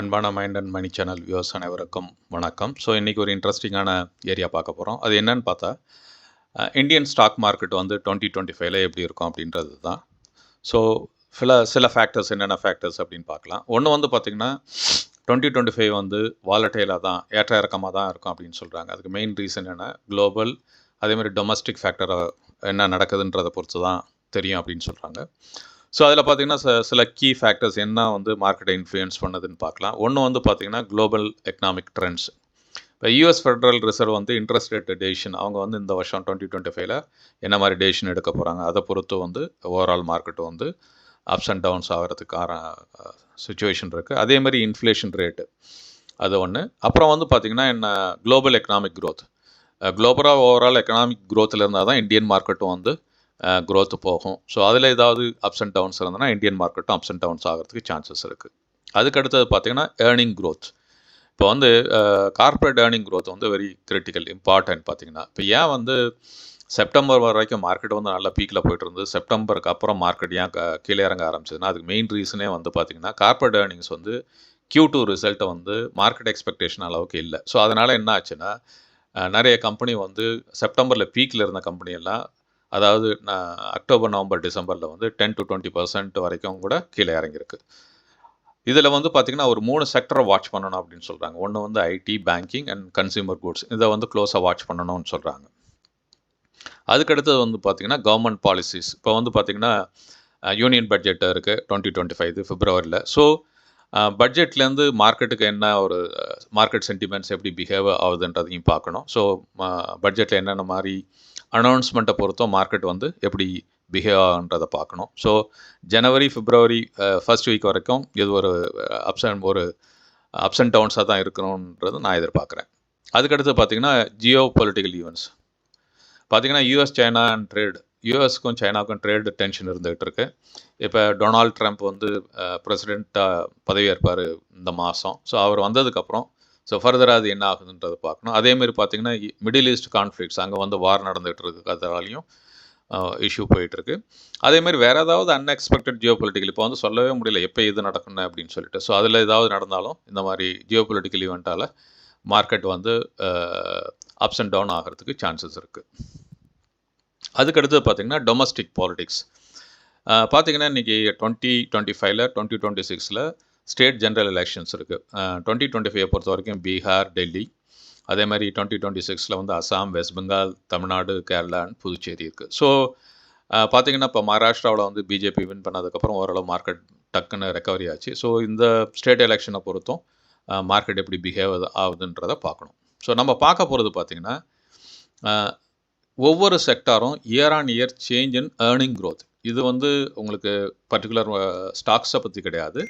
அன்பான mind and money channel viewers அனைவருக்கும் வணக்கம். ஸோ இன்றைக்கி ஒரு இன்ட்ரெஸ்டிங்கான ஏரியா பார்க்க போகிறோம் அது என்னன்னு பார்த்தா இந்தியன் ஸ்டாக் மார்க்கெட் வந்து டுவெண்ட்டி டுவெண்ட்டி ஃபைவ்ல எப்படி இருக்கும் அப்படின்றது தான். ஸோ சில சில ஃபேக்டர்ஸ் என்னென்ன ஃபேக்டர்ஸ் அப்படின்னு பார்க்கலாம். ஒன்று வந்து பார்த்திங்கன்னா டுவெண்ட்டி டுவெண்ட்டி ஃபைவ் வந்து வாலட்டைலாக தான் ஏற்ற இறக்கமாக தான் இருக்கும் அப்படின்னு சொல்கிறாங்க அதுக்கு மெயின் ரீசன் என்ன? குளோபல் அதேமாதிரி டொமஸ்டிக் ஃபேக்டரை என்ன நடக்குதுன்றதை பொறுத்து தான் தெரியும் அப்படின்னு சொல்கிறாங்க ஸோ அதில் பார்த்தீங்கன்னா ச- சில கீ ஃபேக்டர்ஸ் என்ன வந்து மார்க்கெட்டை இன்ஃப்ளூயன்ஸ் பண்ணுதுன்னு பார்க்கலாம் ஒன்று வந்து பார்த்தீங்கன்னா குளோபல் எக்கனாமிக் ட்ரெண்ட்ஸ் இப்போ யூஎஸ் ஃபெடரல் ரிசர்வ் வந்து இன்ட்ரெஸ்ட் ரேட் டெசிஷன் அவங்க வந்து இந்த வருஷம் டுவெண்ட்டி டுவெண்ட்டி ஃபைவ்ல என்ன மாதிரி டெசிஷன் எடுக்க போகிறாங்க அதை பொறுத்து வந்து ஓவரால் மார்க்கெட்டு வந்து அப்ஸ் அண்ட் டவுன்ஸ் ஆகிறதுக்கான சுச்சுவேஷன் இருக்குது அதே மாதிரி இன்ஃப்ளேஷன் ரேட்டு அது ஒன்று அப்புறம் வந்து பார்த்திங்கன்னா என்ன குளோபல் எக்கனாமிக் க்ரோத் குளோபலாக ஓவரால் எக்கனாமிக் க்ரோத்தில் இருந்தால் தான் இந்தியன் மார்க்கெட்டும் வந்து க்ரோத்து போகும். ஸோ அதில் ஏதாவது அப்ஸ் அண்ட் டவுன்ஸ் இருந்ததுன்னா இந்தியன் மார்க்கெட்டும் அப்ஸ் அண்ட் டவுன்ஸ் ஆகிறதுக்கு சான்சஸ் இருக்குது அதுக்கு அடுத்தது பார்த்தீங்கன்னா ஏர்னிங் க்ரோத் இப்போ வந்து கார்ப்பரேட் ஏர்னிங் க்ரோத் வந்து வெரி கிரிட்டிக்கல் இம்பார்ட்டன்ட் பார்த்தீங்கன்னா இப்போ ஏன் வந்து செப்டம்பர் வரைக்கும் மார்க்கெட் வந்து நல்ல பீக்கில் போயிட்டுருந்து செப்டம்பருக்கு அப்புறம் மார்க்கெட் ஏன் க- கீழே இறங்க ஆரம்பிச்சதுன்னா அதுக்கு மெயின் ரீசனே வந்து பார்த்திங்கன்னா கார்பரேட் ஏர்னிங்ஸ் வந்து க்யூ டூ ரிசல்ட்டை வந்து மார்க்கெட் எக்ஸ்பெக்டேஷன் அளவுக்கு இல்லை. ஸோ அதனால் என்ன ஆச்சுன்னா நிறைய கம்பெனி வந்து செப்டம்பரில் பீக்கில் இருந்த கம்பெனியெல்லாம் எல்லாம் அதாவது நான் அக்டோபர் நவம்பர் டிசம்பரில் வந்து டென் டு டுவெண்ட்டி பர்சன்ட் வரைக்கும் கூட கீழே இறங்கியிருக்கு. இதில் வந்து பார்த்திங்கன்னா ஒரு மூணு செக்டரை வாட்ச் பண்ணணும் அப்படின்னு சொல்கிறாங்க ஒன்று வந்து IT banking and consumer goods இதை வந்து க்ளோஸாக வாட்ச் பண்ணணும்னு சொல்கிறாங்க அதுக்கடுத்தது வந்து பார்த்திங்கன்னா கவர்மெண்ட் பாலிசிஸ் இப்போ வந்து பார்த்திங்கன்னா யூனியன் பட்ஜெட் இருக்குது டுவெண்ட்டி டுவெண்ட்டி ஃபைவ் பிப்ரவரியில் ஸோ பட்ஜெட்லேருந்து மார்க்கெட்டுக்கு என்ன ஒரு மார்க்கெட் சென்டிமெண்ட்ஸ் எப்படி பிஹேவ் ஆகுதுன்றதையும் பார்க்கணும். ஸோ பட்ஜெட்டில் என்னென்ன மாதிரி அனௌன்ஸ்மெண்ட்டை பொறுத்தும் மார்க்கெட் வந்து எப்படி பிஹேவ் ஆகுன்றதை பார்க்கணும் ஸோ ஜனவரி பிப்ரவரி ஃபர்ஸ்ட் வீக் வரைக்கும் இது ஒரு அப்ஸ் அண்ட் ஒரு அப்ஸ் அண்ட் டவுன்ஸாக தான் இருக்கணுன்றது நான் எதிர்பார்க்குறேன். அதுக்கடுத்து பார்த்தீங்கன்னா ஜியோ பொலிட்டிக்கல் ஈவெண்ட்ஸ் பார்த்திங்கன்னா யூஎஸ் சைனா அண்ட் ட்ரேட் யூஎஸ்க்கும் சைனாவுக்கும் ட்ரேடு டென்ஷன் இருந்துகிட்டு இருக்கு. இப்போ டொனால்ட் ட்ரம்ப் வந்து பிரசிடெண்ட்டாக பதவியேற்பார் இந்த மாதம் ஸோ அவர் வந்ததுக்கப்புறம் ஸோ ஃபர்தராக அது என்ன ஆகுதுன்றதை பார்க்கணும். அதேமாரி பார்த்தீங்கன்னா மிடில் ஈஸ்ட் கான்ஃப்ளிக்ஸ் அங்கே வந்து வார் நடந்துகிட்டு இருக்கு அதனாலையும் இஷ்யூ போயிட்டுருக்கு. அதேமாரி வேறு ஏதாவது அன்எக்ஸ்பெக்டட் ஜியோ பொலிட்டிக்கல் இப்போ வந்து சொல்லவே முடியல எப்போ இது நடக்கணும் அப்படின்னு சொல்லிட்டு. ஸோ அதில் ஏதாவது நடந்தாலும் இந்த மாதிரி ஜியோ பொலிட்டிக்கல் ஈவெண்ட்டால் மார்க்கெட் வந்து அப்ஸ் அண்ட் டவுன் ஆகிறதுக்கு சான்சஸ் இருக்குது அதுக்கடுத்து பார்த்தீங்கன்னா டொமஸ்டிக் பாலிடிக்ஸ் பார்த்தீங்கன்னா இன்றைக்கி டுவெண்ட்டி டுவெண்ட்டி ஃபைவ்ல டுவெண்ட்டி டுவெண்ட்டி சிக்ஸில் ஸ்டேட் ஜென்ரல் எலெக்ஷன்ஸ் இருக்குது டுவெண்ட்டி டுவெண்ட்டி ஃபைவ் பொறுத்த வரைக்கும் பீகார் டெல்லி. அதே மாதிரி டுவெண்ட்டி டுவெண்ட்டி சிக்ஸில் வந்து அசாம் வெஸ்ட் பெங்கால் தமிழ்நாடு கேரளா அண்ட் புதுச்சேரி இருக்குது ஸோ பார்த்தீங்கன்னா இப்போ மகாராஷ்டிராவில் வந்து பிஜேபி வின் பண்ணதுக்கப்புறம் ஓரளவு மார்க்கெட் டக்குன்னு ரெக்கவரி ஆச்சு. ஸோ இந்த ஸ்டேட் எலெக்ஷனை பொறுத்தும் மார்க்கெட் எப்படி பிஹேவ் ஆகுதுன்றதை பார்க்கணும். ஸோ நம்ம பார்க்க போகிறது பார்த்திங்கன்னா ஒவ்வொரு செக்டாரும் year on year change in earning growth இது வந்து உங்களுக்கு பர்டிகுலர் ஸ்டாக்ஸை பற்றி கிடையாது.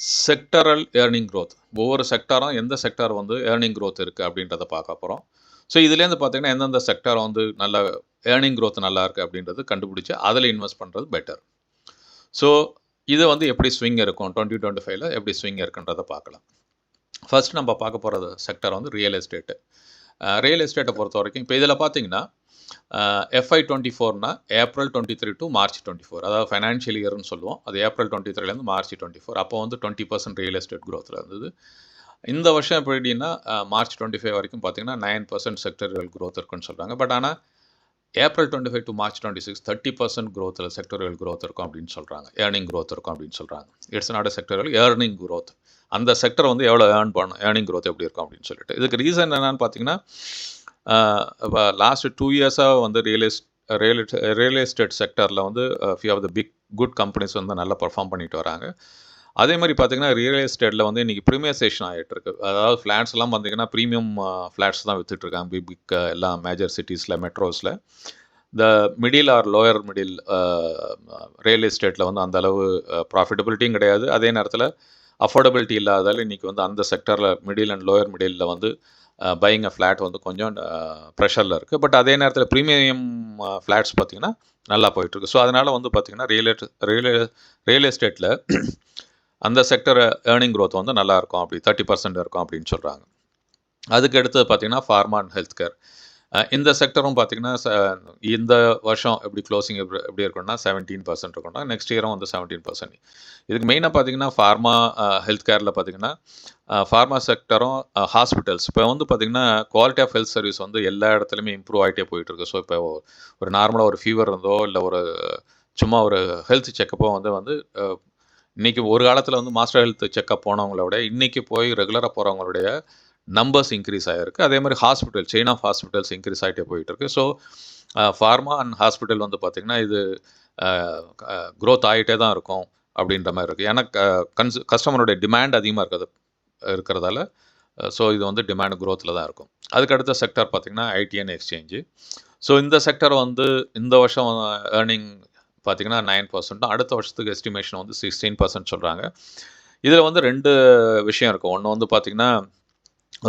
செக்டரல் ஏர்னிங் க்ரோத் ஒவ்வொரு செக்டாரும் எந்த செக்டார் வந்து ஏர்னிங் க்ரோத் இருக்குது அப்படின்றத பார்க்க போகிறோம் ஸோ இதுலேருந்து பார்த்தீங்கன்னா எந்தெந்த செக்டார் வந்து நல்ல ஏர்னிங் க்ரோத் நல்லா இருக்குது அப்படின்றது கண்டுபிடிச்சி அதில் இன்வெஸ்ட் பண்ணுறது பெட்டர் ஸோ இது வந்து எப்படி ஸ்விங் இருக்கும்? டுவெண்ட்டி டுவெண்ட்டி ஃபைவ்ல எப்படி ஸ்விங் இருக்குன்றதை பார்க்கலாம். ஃபர்ஸ்ட் நம்ம பார்க்க போகிறது செக்டர் வந்து ரியல் எஸ்டேட்டு ரியல் எஸ்டேட்டை பொறுத்த வரைக்கும் இப்போ இதில் பார்த்தீங்கன்னா FY twenty ஃபோர்னா April twenty three to March twenty four அதாவது ஃபைனான்ஷியல் இயர்னு சொல்லுவோம். அது ஏப்ரல் டுவெண்ட்டி த்ரீலேருந்து மார்ச் டுவெண்ட்டி ஃபோர் அப்போ வந்து டுவெண்ட்டி பர்சன்ட் ரியல் எஸ்டேட் க்ரோத்தில் இருந்தது. இந்த வருஷம் எப்படின்னா மார்ச் டுவெண்ட்டி ஃபைவ் வரைக்கும் பார்த்தீங்கன்னா நைன் பர்சன்ட் செக்டரியல் க்ரோத் இருக்குன்னு சொல்கிறாங்க பட் ஆனால் April twenty five to March twenty six thirty percent க்ரோத்தில் செக்டரியல் growth இருக்கும் அப்படின்னு சொல்கிறாங்க ஏர்னிங் க்ரோத் இருக்கும் அப்படின்னு சொல்கிறாங்க it's not sectorial earning growth அந்த செக்டர் வந்து எவ்வளோ ஏர்ன் பண்ணும் ஏர்னிங் க்ரோத் எப்படி இருக்கும் அப்படின்னு சொல்லிட்டு. இதுக்கு ரீசன் என்னென்னு பார்த்தீங்கன்னா இப்போ லாஸ்ட் டூ இயர்ஸாக வந்து ரியல் எஸ்ட் ரியல் ரியல் எஸ்டேட் செக்டரில் வந்து few of the big good companies வந்து நல்லா பர்ஃபார்ம் பண்ணிட்டு வராங்க. அதே மாதிரி பார்த்தீங்கன்னா ரியல் எஸ்டேட்டில் வந்து இன்றைக்கி ப்ரீமியசேஷன் ஆகிட்டு இருக்கு. அதாவது ஃப்ளாட்ஸ்லாம் பார்த்தீங்கன்னா ப்ரீமியம் ஃப்ளாட்ஸ் தான் விற்றுட்ருக்காங்க பிக் பிக் எல்லா மேஜர் சிட்டிஸில் மெட்ரோஸில் இந்த middle or lower middle real எஸ்டேட்டில் வந்து அந்த அளவு ப்ராஃபிட்டபிலிட்டியும் கிடையாது. அதே நேரத்தில் அஃபோர்டபிலிட்டி இல்லாதால் இன்றைக்கி வந்து அந்த செக்டரில் மிடில் அண்ட் லோயர் மிடிலில் வந்து பையிங் அ ஃப்ளாட் வந்து கொஞ்சம் ப்ரெஷரில் இருக்குது பட் அதே நேரத்தில் ப்ரீமியம் ஃப்ளாட்ஸ் பார்த்திங்கன்னா நல்லா போயிட்டுருக்கு. ஸோ அதனால் வந்து பார்த்திங்கன்னா ரியல் ரியல் ரியல் எஸ்டேட்டில் அந்த செக்டர் ஏர்னிங் க்ரோத் வந்து நல்லாயிருக்கும் அப்படி தேர்ட்டி பர்சன்ட் இருக்கும் அப்படின்னு சொல்கிறாங்க அதுக்கு அடுத்தது பார்த்தீங்கன்னா ஃபார்மா அண்ட் ஹெல்த் கேர் இந்த செக்டரும் பார்த்தீங்கன்னா ச இந்த வருஷம் எப்படி க்ளோசிங் எப்படி எப்படி இருக்கும்னா செவன்டீன் பர்சன்ட் இருக்கும்னா நெக்ஸ்ட் இயரும் வந்து செவன்டீன் பர்சன்ட் இதுக்கு மெயினாக பார்த்தீங்கன்னா ஃபார்மா ஹெல்த் கேரில் பார்த்தீங்கன்னா ஃபார்மா செக்டரும் ஹாஸ்பிட்டல்ஸ் இப்போ வந்து பார்த்தீங்கன்னா குவாலிட்டி ஆஃப் ஹெல்த் சர்வீஸ் வந்து எல்லா இடத்துலையுமே இம்ப்ரூவ் ஆகிட்டே போயிட்டு இருக்கு ஸோ இப்போ ஒரு நார்மலாக ஒரு ஃபீவர் இருந்தோ இல்லை ஒரு சும்மா ஒரு ஹெல்த் செக்கப்போ வந்து வந்து இன்றைக்கி ஒரு காலத்தில் வந்து மாஸ்டர் ஹெல்த் செக்கப் போனவங்களோட இன்றைக்கி போய் ரெகுலராக போகிறவங்களுடைய நம்பர்ஸ் இன்க்ரீஸ் ஆகிருக்கு அதே மாதிரி hospital chain of hospitals increase ஆகிட்டே போயிட்டு இருக்கு ஸோ ஃபார்மா அண்ட் ஹாஸ்பிட்டல் வந்து பார்த்திங்கன்னா இது க்ரோத் ஆகிட்டே தான் இருக்கும் அப்படின்ற மாதிரி இருக்குது ஏன்னா கன்ஸ் கஸ்டமருடைய டிமாண்ட் அதிகமாக இருக்கிறது இருக்கிறதால ஸோ இது வந்து டிமாண்ட் க்ரோத்தில் தான் இருக்கும். அதுக்கு அடுத்த செக்டர் பார்த்திங்கன்னா ஐடிஎன் எக்ஸ்சேஞ்சு ஸோ இந்த செக்டர் வந்து இந்த வருஷம் ஏர்னிங் பார்த்தீங்கன்னா நைன் பர்சன்ட்டும் அடுத்த வருஷத்துக்கு எஸ்டிமேஷன் வந்து சிக்ஸ்டீன் பர்சன்ட் சொல்கிறாங்க இதில் வந்து ரெண்டு விஷயம் இருக்கும் ஒன்று வந்து பார்த்திங்கன்னா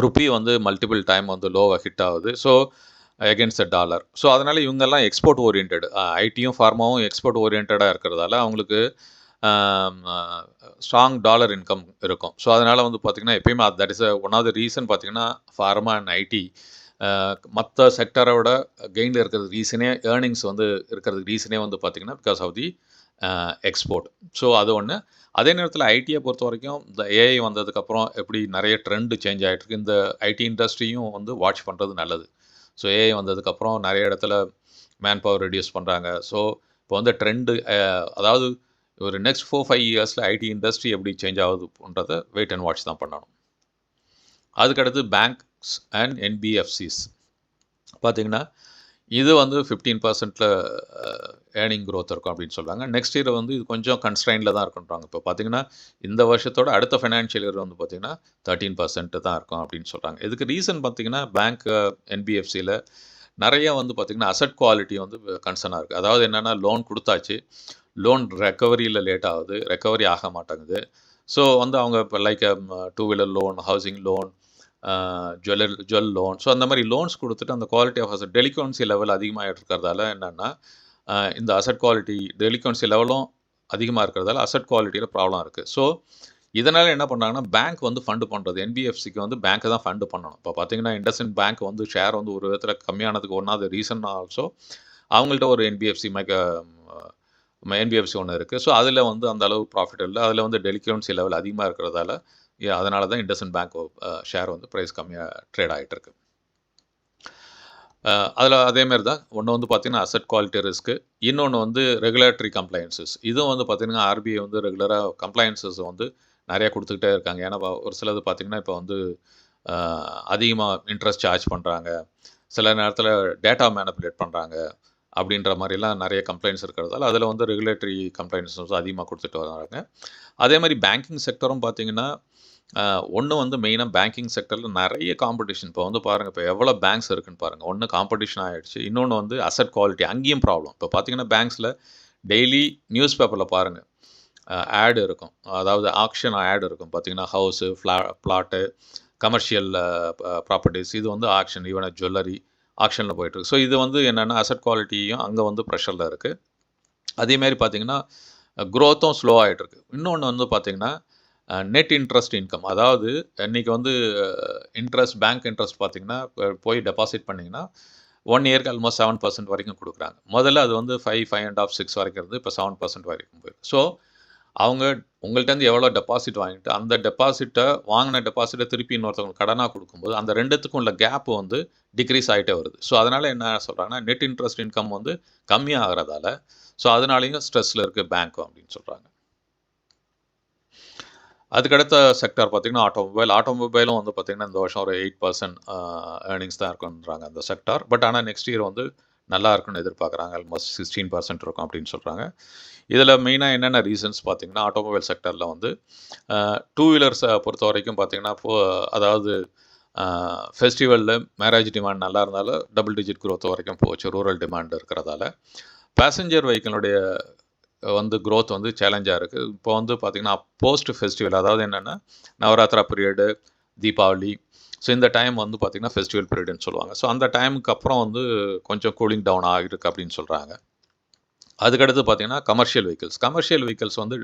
ருப்பி வந்து மல்டிபிள் டைம் வந்து லோவாக ஹிட் ஆகுது. So against the dollar so அதனால் இவங்கெல்லாம் எக்ஸ்போர்ட் ஓரியன்ட் ஐடியும் ஃபார்மாவும் எக்ஸ்போர்ட் ஓரியன்டாக இருக்கிறதால அவங்களுக்கு ஸ்ட்ராங் டாலர் இன்கம் இருக்கும். ஸோ அதனால் வந்து பார்த்திங்கன்னா எப்பயுமே that is one of the reason பார்த்திங்கன்னா ஃபார்மா அண்ட் ஐடி மற்ற செக்டரோட கெயினில் இருக்கிறது ரீசனே ஏர்னிங்ஸ் வந்து இருக்கிறதுக்கு ரீசனே வந்து பார்த்திங்கன்னா because of the export so அது ஒன்று அதே நேரத்தில் ஐடியை பொறுத்த வரைக்கும் இந்த ஏஐ வந்ததுக்கப்புறம் எப்படி நிறைய ட்ரெண்டு சேஞ்ச் ஆகிட்டு இருக்கு. இந்த ஐடி இண்டஸ்ட்ரியும் வந்து வாட்ச் பண்ணுறது நல்லது. ஸோ ஏஐ வந்ததுக்கப்புறம் நிறைய இடத்துல மேன் பவர் ரெடியூஸ் பண்ணுறாங்க ஸோ இப்போ வந்து ட்ரெண்டு அதாவது ஒரு நெக்ஸ்ட் ஃபோர் ஃபைவ் இயர்ஸில் ஐடி இண்டஸ்ட்ரி எப்படி சேஞ்ச் ஆகுதுன்றத வெயிட் அண்ட் வாட்ச் தான் பண்ணணும். அதுக்கடுத்து பேங்க்ஸ் அண்ட் என்பிஎஃப்சிஸ் பார்த்திங்கன்னா இது வந்து ஃபிஃப்டீன் பர்சன்ட்டில் ஏர்னிங் க்ரோத் இருக்கும் அப்படின்னு சொல்கிறாங்க நெக்ஸ்ட் இயர் வந்து இது கொஞ்சம் கன்ஸ்ட்ரைனில் தான் இருக்குன்றாங்க. இப்போ பார்த்தீங்கன்னா இந்த வருஷத்தோட அடுத்த ஃபைனான்ஷியல் இயர் வந்து பார்த்தீங்கன்னா தேர்ட்டீன் பர்சன்ட்டு தான் இருக்கும் அப்படின்னு சொல்கிறாங்க இதுக்கு ரீசன் பார்த்திங்கன்னா பேங்க் என்பிஎஃப்சியில் நிறைய வந்து பார்த்திங்கன்னா அசட் குவாலிட்டி வந்து கன்சர்னாக இருக்குது அதாவது என்னென்னா லோன் கொடுத்தாச்சு. லோன் ரெக்கவரியில் லேட் ஆகுது. ரெக்கவரி ஆக மாட்டேங்குது. ஸோ வந்து அவங்க இப்போ like two wheeler loan housing loan jeweller jewel loan so அந்த மாதிரி லோன்ஸ் கொடுத்துட்டு அந்த quality of asset delinquency level அதிகமாகிட்டு இருக்கிறதால என்னென்னா இந்த அசட் குவாலிட்டி டெலிகான்சி லெவலும் அதிகமாக இருக்கிறதால அசட் குவாலிட்டியில் ப்ராப்ளம் இருக்குது ஸோ இதனால் என்ன பண்ணுறாங்கன்னா பேங்க் வந்து ஃபண்டு பண்ணுறது என்பிஎஃப்சிக்கு வந்து பேங்க்கை தான் ஃபண்டு பண்ணணும். இப்போ பார்த்தீங்கன்னா இண்டஸ்இன் பேங்க் வந்து ஷேர் வந்து ஒரு விதத்தில் கம்மியானதுக்கு ஒன்றாவது ரீசன் ஆல்சோ அவங்கள்ட்ட ஒரு என்பிஎஃப்சி மைக்க என்பிஎஃப்சி ஒன்று இருக்குது ஸோ அதில் வந்து அந்த அளவு ப்ராஃபிட் இல்லை. அதில் வந்து டெலிகன்சி லெவல் அதிகமாக இருக்கிறதால அதனால தான் இண்டஸ்இன் பேங்க் ஷேர் வந்து ப்ரைஸ் கம்மியாக ட்ரேட் ஆகிட்டுருக்கு அதில் அதேமாரி தான் ஒன்று வந்து பார்த்திங்கன்னா அசட் குவாலிட்டி ரிஸ்க்கு இன்னொன்று வந்து ரெகுலேட்டரி கம்ப்ளைன்சஸ் இதுவும் வந்து பார்த்திங்கன்னா ஆர்பிஐ வந்து ரெகுலராக கம்ப்ளைன்சஸ் வந்து நிறையா கொடுத்துக்கிட்டே இருக்காங்க. ஏன்னா ஒரு சிலது பார்த்திங்கன்னா இப்போ வந்து அதிகமாக இன்ட்ரெஸ்ட் சார்ஜ் பண்ணுறாங்க சில நேரத்தில் டேட்டா மேனிப்புலேட் பண்ணுறாங்க அப்படின்ற மாதிரிலாம் நிறைய கம்ப்ளைண்ட்ஸ் இருக்கிறதால அதில் வந்து ரெகுலேட்டரி கம்ப்ளைண்ட்ஸ் வந்து அதிகமாக கொடுத்துட்டு வராங்க. அதே மாதிரி பேங்கிங் செக்டரும் பார்த்திங்கன்னா ஒன்று வந்து மெயினாக பேங்கிங் செக்டரில் நிறைய காம்படிஷன் இப்போ வந்து பாருங்கள் இப்போ எவ்வளோ பேங்க்ஸ் இருக்குன்னு பாருங்கள் ஒன்று காம்படிஷன் ஆகிடுச்சு இன்னொன்று வந்து அசட் குவாலிட்டி அங்கேயும் ப்ராப்ளம் இப்போ பார்த்தீங்கன்னா பேங்க்ஸில் டெய்லி நியூஸ் பேப்பரில் பாருங்கள் ஆடு இருக்கும். அதாவது ஆக்ஷன் ஆட் இருக்கும். பார்த்தீங்கன்னா ஹவுஸு ஃப்ளா ப்ளாட்டு கமர்ஷியல் ப்ராப்பர்ட்டிஸ் இது வந்து ஆக்ஷன் ஈவன் ஜுவல்லரி ஆக்ஷனில் போயிட்டுருக்கு ஸோ இது வந்து என்னென்னா அசட் குவாலிட்டியும் அங்கே வந்து ப்ரெஷரில் இருக்குது அதேமாரி பார்த்தீங்கன்னா க்ரோத்தும் ஸ்லோ ஆகிட்டுருக்கு இன்னொன்று வந்து பார்த்திங்கன்னா நெட் இன்ட்ரெஸ்ட் இன்கம் அதாவது இன்றைக்கி வந்து இன்ட்ரெஸ்ட் பேங்க் இன்ட்ரெஸ்ட் பார்த்திங்கன்னா போய் டெபாசிட் பண்ணிங்கன்னா ஒன் இயர்க்கு ஆல்மோஸ்ட் செவன் பர்சன்ட் வரைக்கும் கொடுக்குறாங்க. முதல்ல அது வந்து five five and of six வரைக்கும் இருந்து இப்போ செவன் பர்சன்ட் வரைக்கும் போயிருக்கு ஸோ அவங்க உங்கள்கிட்டருந்து எவ்வளோ டெபாசிட் வாங்கிட்டு அந்த டெபாசிட்டை வாங்கின டெபாசிட்டை திருப்பி இன்னொருத்தவங்களுக்கு கடனாக கொடுக்கும்போது அந்த ரெண்டுத்துக்கும் உள்ள கேப் வந்து டிக்ரீஸ் ஆகிட்டே வருது. ஸோ அதனால் என்ன சொல்கிறாங்கன்னா நெட் இன்ட்ரெஸ்ட் இன்கம் வந்து கம்மியாகிறதால ஸோ அதனாலேயும் ஸ்ட்ரெஸ்ஸில் இருக்குது பேங்க்கும் அப்படின்னு சொல்கிறாங்க அதுக்கடுத்த செக்டர் பார்த்திங்கன்னா ஆட்டோமொபைல் ஆட்டோமொபைலும் வந்து பார்த்திங்கன்னா இந்த வருஷம் ஒரு எயிட் பர்சன்ட் ஏர்னிங்ஸ் தான் இருக்குன்றாங்க அந்த செக்டார் பட் ஆனால் நெக்ஸ்ட் இயர் வந்து நல்லா இருக்குன்னு எதிர்பார்க்குறாங்க. ஆல்மோஸ்ட் சிக்ஸ்டீன் பர்சன்ட் இருக்கும் அப்படின்னு சொல்கிறாங்க இதில் மெயினாக என்னென்ன ரீசன்ஸ் பார்த்திங்கன்னா ஆட்டோமொபைல் செக்டரில் வந்து டூ வீலர்ஸை பொறுத்த வரைக்கும் பார்த்திங்கன்னா அதாவது ஃபெஸ்டிவலில் மேரேஜ் டிமாண்ட் நல்லா இருந்தாலும் டபுள் டிஜிட் குரோத் வரைக்கும் போச்சு. ரூரல் டிமாண்ட் இருக்கிறதால. பேசஞ்சர் வெஹிக்கிளுடைய வந்து க்ரோத் வந்து சேலஞ்சாக இருக்குது இப்போ வந்து பார்த்திங்கன்னா போஸ்ட் ஃபெஸ்டிவல் அதாவது என்னென்னா நவராத்திரா பீரியடு தீபாவளி. ஸோ இந்த டைம் வந்து பார்த்திங்கன்னா ஃபெஸ்டிவல் பீரியடுன்னு சொல்லுவாங்க. ஸோ அந்த டைமுக்கு அப்புறம் வந்து கொஞ்சம் கூலிங் டவுன் ஆகிருக்கு அப்படின்னு சொல்கிறாங்க அதுக்கடுத்து பார்த்திங்கன்னா கமர்ஷியல் வெஹிக்கிள்ஸ் கமர்ஷியல் வெஹிக்கிள்ஸ் வந்து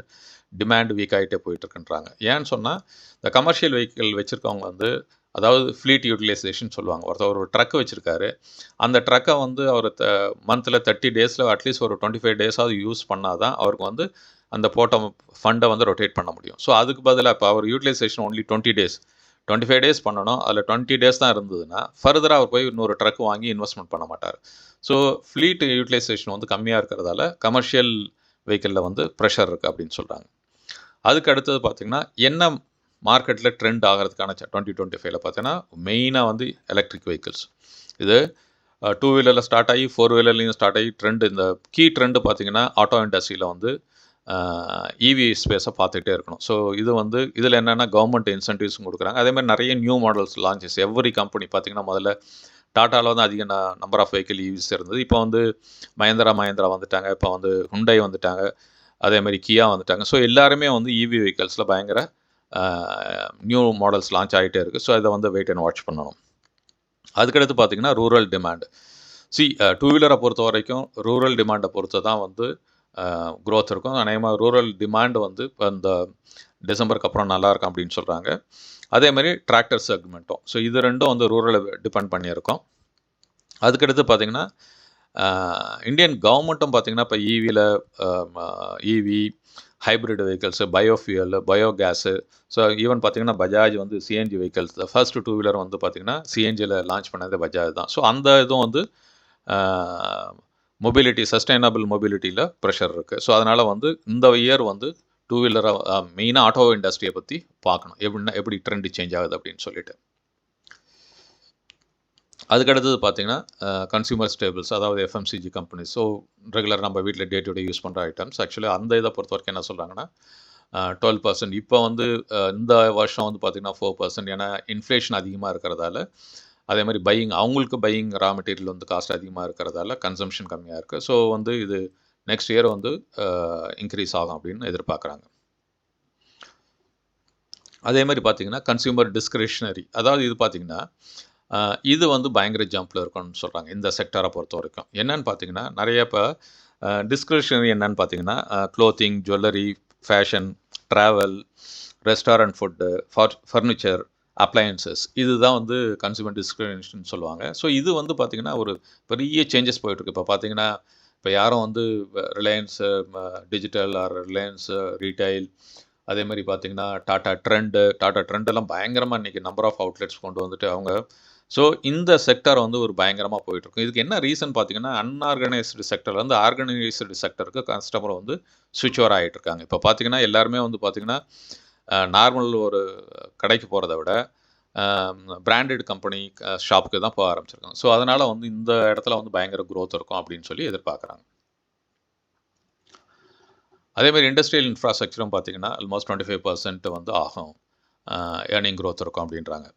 டிமாண்ட் வீக் ஆகிட்டே போயிட்டுருக்குன்றாங்க ஏன்னு சொன்னால் இந்த கமர்ஷியல் வெஹிக்கிள் வச்சுருக்கவங்க வந்து அதாவது ஃப்ளீட் யூட்டிலைசேஷன் சொல்லுவாங்க. ஒருத்தர் ஒரு ட்ரக் வச்சுருக்காரு. அந்த ட்ரக்கை வந்து அவர் த மந்தில் தேர்ட்டி டேஸில் அட்லீஸ்ட் ஒரு டுவெண்ட்டி ஃபைவ் டேஸாவது யூஸ் பண்ணால் தான் அவருக்கு வந்து அந்த போட்ட ஃபண்டை வந்து ரொட்டேட் பண்ண முடியும். ஸோ அதுக்கு பதிலாக இப்போ அவர் utilization only twenty days twenty five days பண்ணணும். அதில் டுவெண்ட்டி டேஸ் தான் இருந்ததுன்னா ஃபர்தராக அவர் போய் இன்னொரு ட்ரக் வாங்கி இன்வெஸ்ட்மெண்ட் பண்ண மாட்டார். ஸோ ஃப்ளீட் யூட்டிலைசேஷன் வந்து கம்மியாக இருக்கிறதால கமர்ஷியல் வெஹிக்கிளில் வந்து ப்ரெஷர் இருக்குது அப்படின்னு சொல்கிறாங்க அதுக்கு அடுத்தது பார்த்திங்கன்னா என்ன மார்க்கெட்டில் ட்ரெண்ட் ஆகிறதுக்கான டுவெண்ட்டி டுவெண்ட்டி ஃபைவ்ல பார்த்தீங்கன்னா மெயினாக வந்து எலக்ட்ரிக் வெஹிக்கிள்ஸ் இது டூ வீலரில் ஸ்டார்ட் ஆகி ஃபோர் வீலர்லேயும் ஸ்டார்ட் ஆகி ட்ரெண்ட் இந்த கீ ட்ரெண்டு பார்த்தீங்கன்னா ஆட்டோ இண்டஸ்ட்ரியில் வந்து இவி ஸ்பேஸை பார்த்துக்கிட்டே இருக்கணும். ஸோ இது வந்து இதில் என்னென்னா கவர்மெண்ட் இன்சென்டிவ்ஸும் கொடுக்குறாங்க. அதே மாதிரி நிறைய new models launches every company பார்த்தீங்கன்னா முதல்ல டாட்டாவில் வந்து அதிக நம்பர் ஆஃப் வெஹிக்கிள் ஈவிஸ் இருந்தது. இப்போ வந்து மஹேந்திரா மஹேந்திரா வந்துட்டாங்க. இப்போ வந்து ஹுண்டை வந்துட்டாங்க. அதே மாதிரி கியா வந்துட்டாங்க. ஸோ எல்லாருமே வந்து இவி வெஹிக்கல்ஸில் பயங்கர நியூ மாடல்ஸ் லான்ச் ஆகிட்டே இருக்குது ஸோ இதை வந்து வெயிட் அண்ட் வாட்ச் பண்ணணும். அதுக்கடுத்து பார்த்திங்கன்னா ரூரல் டிமாண்ட் சி டூ வீலரை பொறுத்த வரைக்கும் ரூரல் டிமாண்டை பொறுத்து தான் வந்து க்ரோத் இருக்கும். அநேகமாக ரூரல் டிமாண்ட் வந்து இப்போ இந்த டிசம்பருக்கு அப்புறம் நல்லாயிருக்கும் அப்படின்னு சொல்கிறாங்க அதே மாதிரி டிராக்டர் செக்மெண்ட்டும் ஸோ இது ரெண்டும் வந்து ரூரலை டிபெண்ட் பண்ணியிருக்கோம். அதுக்கடுத்து பார்த்திங்கன்னா இந்தியன் கவர்மெண்ட்டும் பார்த்திங்கன்னா இப்போ ஈவியில் e EV hybrid vehicles biofuel biogas so even பார்த்திங்கன்னா பஜாஜ் வந்து CNG vehicles first two wheeler வந்து பார்த்திங்கன்னா சிஎன்ஜியில் லான்ச் பண்ணது பஜாஜ் தான். ஸோ அந்த இதுவும் வந்து மொபிலிட்டி சஸ்டைனபிள் மொபிலிட்டியில் ப்ரெஷர் இருக்குது ஸோ அதனால் வந்து இந்த இயர் வந்து டூ வீலரை மெயினாக ஆட்டோ இண்டஸ்ட்ரியை பற்றி பார்க்கணும். எப்படின்னா எப்படி ட்ரெண்டு சேஞ்ச் ஆகுது அப்படின்னு சொல்லிட்டு. அதுக்கடுத்தது பார்த்தீங்கன்னா கன்சியூமர் ஸ்டேபிள்ஸ் அதாவது எஃப்எம்சிஜி கம்பெனி ஸோ ரெகுலர் நம்ம வீட்டில் டே டு டே யூஸ் பண்ணுற ஐட்டம்ஸ் ஆக்சுவலி அந்த இதை பொறுத்த வரைக்கும் என்ன சொல்கிறாங்கன்னா டுவெல் பர்சன்ட் இப்போ வந்து இந்த வருஷம் வந்து பார்த்திங்கன்னா ஃபோர் பர்சன்ட் ஏன்னா இன்ஃப்ளேஷன் அதிகமாக இருக்கிறதால அதே மாதிரி பையிங் அவங்களுக்கு பையிங் ரா மெட்டீரியல் வந்து காஸ்ட் அதிகமாக இருக்கிறதால கன்சம்ஷன் கம்மியாக இருக்குது ஸோ வந்து இது நெக்ஸ்ட் இயர் வந்து இன்க்ரீஸ் ஆகும் அப்படின்னு எதிர்பார்க்குறாங்க. அதே மாதிரி பார்த்திங்கன்னா கன்சியூமர் டிஸ்கிரிஷனரி அதாவது இது பார்த்திங்கன்னா இது வந்து பயங்கர ஜம்பில் இருக்கும்னு சொல்கிறாங்க இந்த செக்டரை பொறுத்த வரைக்கும். என்னன்னு பார்த்தீங்கன்னா நிறைய இப்போ டிஸ்கிரிப்ஷனரி என்னன்னு பார்த்தீங்கன்னா clothing jewellery fashion travel restaurant food for furniture appliances இதுதான் வந்து கன்சூமர் டிஸ்கிரிமினேஷன் சொல்லுவாங்க. ஸோ இது வந்து பார்த்திங்கன்னா ஒரு பெரிய சேஞ்சஸ் போயிட்டுருக்கு. இப்போ பார்த்தீங்கன்னா இப்போ யாரும் வந்து Reliance digital or Reliance retail அதே மாதிரி பார்த்தீங்கன்னா டாட்டா ட்ரெண்டு டாட்டா ட்ரெண்டெல்லாம் பயங்கரமாக இன்றைக்கி நம்பர் ஆஃப் அவுட்லெட்ஸ் கொண்டு வந்துட்டு அவங்க ஸோ இந்த செக்டர் வந்து ஒரு பயங்கரமாக போயிட்டுருக்கும். இதுக்கு என்ன ரீசன் பார்த்தீங்கன்னா அன்ஆர்கனைஸ்டு செக்டர்லேருந்து ஆர்கனைஸ்டு செக்டருக்கு கஸ்டமர் வந்து சுவிட்ச் ஓவர் ஆகிட்டு இருக்காங்க இப்போ பார்த்தீங்கன்னா எல்லாருமே வந்து பார்த்தீங்கன்னா நார்மல் ஒரு கடைக்கு போகிறத விட பிராண்டட் கம்பெனி ஷாப்புக்கு தான் போக ஆரம்பிச்சிருக்காங்க. ஸோ அதனால் வந்து இந்த இடத்துல வந்து பயங்கர க்ரோத் இருக்கும் அப்படின்னு சொல்லி எதிர்பார்க்குறாங்க. அதேமாதிரி இண்டஸ்ட்ரியல் இன்ஃப்ராஸ்ட்ரக்சரும் பார்த்தீங்கன்னா ஆல்மோஸ்ட் டுவெண்ட்டி ஃபைவ் பர்சன்ட் வந்து ஆகும். ஏர்னிங் க்ரோத் இருக்கும் அப்படின்றாங்க.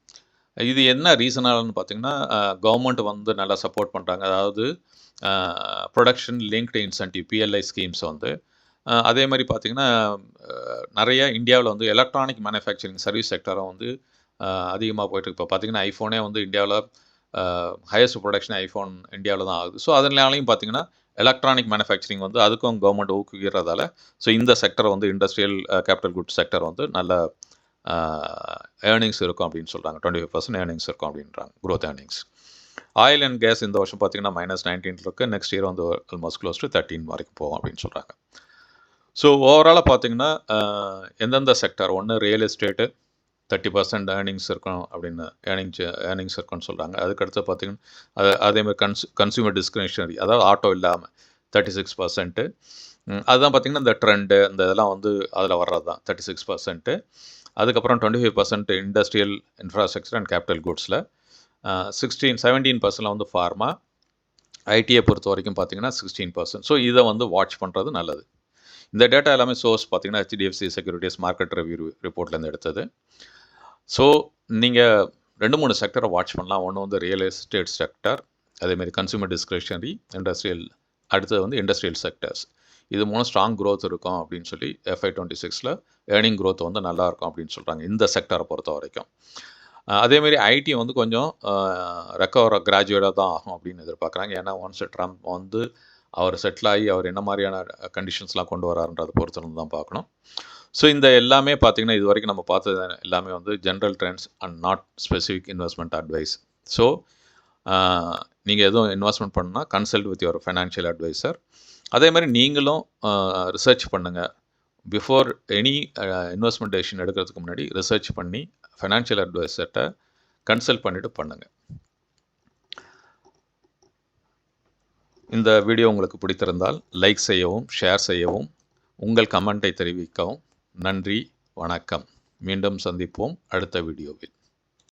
இது என்ன ரீசனாலன்னு பார்த்தீங்கன்னா கவர்மெண்ட் வந்து நல்லா சப்போர்ட் பண்ணுறாங்க அதாவது production linked incentive PLI schemes வந்து. அதே மாதிரி பார்த்திங்கன்னா நிறைய இந்தியாவில் வந்து எலக்ட்ரானிக் மேனுஃபேக்சரிங் சர்வீஸ் செக்டரும் வந்து அதிகமாக போயிட்டு இப்போ பார்த்திங்கன்னா ஐஃபோனே வந்து இந்தியாவில் ஹையஸ்ட் ப்ரொடக்ஷன் ஐஃபோன் இந்தியாவில் தான் ஆகுது. ஸோ அதனாலையும் பார்த்திங்கன்னா எலக்ட்ரானிக் மேனுஃபேக்சரிங் வந்து அதுக்கும் கவர்மெண்ட் ஊக்குவிக்கிறதால ஸோ இந்த செக்டர் வந்து இண்டஸ்ட்ரியல் கேபிட்டல் குட் செக்டர் வந்து நல்ல ஏர்னிங்ஸ் இருக்கும் அப்படின்னு சொல்கிறாங்க டுவெண்ட்டி ஃபைவ் பர்சன்ட் ஏர்னிங்ஸ் இருக்கும் அப்படின்றாங்க. Growth earnings oil and gas இந்த வருஷம் பார்த்திங்கன்னா மைனஸ் நைன்டீன் இருக்குது நெக்ஸ்ட் இயர் வந்து ஆல்மோஸ்ட் க்ளோஸ் டு தேர்ட்டின் வரைக்கும் போகும் அப்படின்னு சொல்கிறாங்க ஸோ ஓவராலாக பார்த்தீங்கன்னா எந்தெந்த செக்டர் ஒன்று real estate thirty percent earnings இருக்கும் அப்படின்னு ஏர்னிங்ஸ் ஏர்னிங்ஸ் இருக்குன்னு சொல்கிறாங்க அதுக்கடுத்து பார்த்தீங்கன்னா அது அதேமாதிரி கன்ஸ் கன்சியூமர் டிஸ்கிரிமினேஷனரி அதாவது ஆட்டோ இல்லாமல் தேர்ட்டி சிக்ஸ் பர்சன்ட்டு அதுதான் பார்த்திங்கன்னா இந்த ட்ரெண்டு இந்த இதெல்லாம் வந்து அதில் வர்றது தான் தேர்ட்டி சிக்ஸ் பர்சன்ட்டு அதுக்கப்புறம் twenty five percent industrial infrastructure and capital குட்ஸில் sixteen seventeen பர்சன்டில் வந்து ஃபார்மா ஐடியை பொறுத்த வரைக்கும் பார்த்தீங்கன்னா சிக்ஸ்டீன் பர்சன்ட் ஸோ இதை வந்து வாட்ச் பண்ணுறது நல்லது. இந்த டேட்டா எல்லாமே சோர்ஸ் பார்த்தீங்கன்னா ஹெச்டிஎஃப்சி செக்யூரிட்டிஸ் மார்க்கெட் ரிவ்யூ ரிப்போர்ட்லேருந்து எடுத்தது. ஸோ நீங்கள் ரெண்டு மூணு செக்டரை வாட்ச் பண்ணலாம். ஒன்று வந்து ரியல் எஸ்டேட் செக்டர் அதேமாதிரி கன்சூமர் டிஸ்கிரிப்ஷனரி இண்டஸ்ட்ரியல் அடுத்தது வந்து இண்டஸ்ட்ரியல் செக்டர்ஸ் இது மூலம் ஸ்ட்ராங் க்ரோத் இருக்கும் அப்படின்னு சொல்லி எஃப்ஐ டுவெண்ட்டி சிக்ஸில் ஏர்னிங் க்ரோத் வந்து நல்லாயிருக்கும் அப்படின்னு சொல்கிறாங்க இந்த செக்டரை பொறுத்த வரைக்கும். அதேமாரி ஐடி வந்து கொஞ்சம் ரெக்கவர் கிராஜுவேட்டாக தான் ஆகும் அப்படின்னு எதிர்பார்க்குறாங்க. ஏன்னா ஒன்ஸ் ட்ரம்ப் வந்து அவர் செட்டில் ஆகி அவர் என்ன மாதிரியான கண்டிஷன்ஸ்லாம் கொண்டு வராருன்றதை பொறுத்திருந்து தான் பார்க்கணும். ஸோ இந்த எல்லாமே பார்த்தீங்கன்னா இது வரைக்கும் நம்ம பார்த்தது எல்லாமே வந்து general trends and not specific investment advice so நீங்கள் எதுவும் இன்வெஸ்ட்மெண்ட் பண்ணால் consult with your financial advisor அதே மாதிரி நீங்களும் ரிசர்ச் பண்ணுங்கள் பிஃபோர் எனி இன்வெஸ்ட்மெண்ட் டெசிஷன் எடுக்கிறதுக்கு முன்னாடி ரிசர்ச் பண்ணி ஃபினான்ஷியல் அட்வைசர்கிட்ட கன்சல்ட் பண்ணிவிட்டு பண்ணுங்கள் இந்த வீடியோ உங்களுக்கு பிடித்திருந்தால் லைக் செய்யவும் ஷேர் செய்யவும் உங்கள் கமெண்ட்டை தெரிவிக்கவும் நன்றி வணக்கம். மீண்டும் சந்திப்போம் அடுத்த வீடியோவில்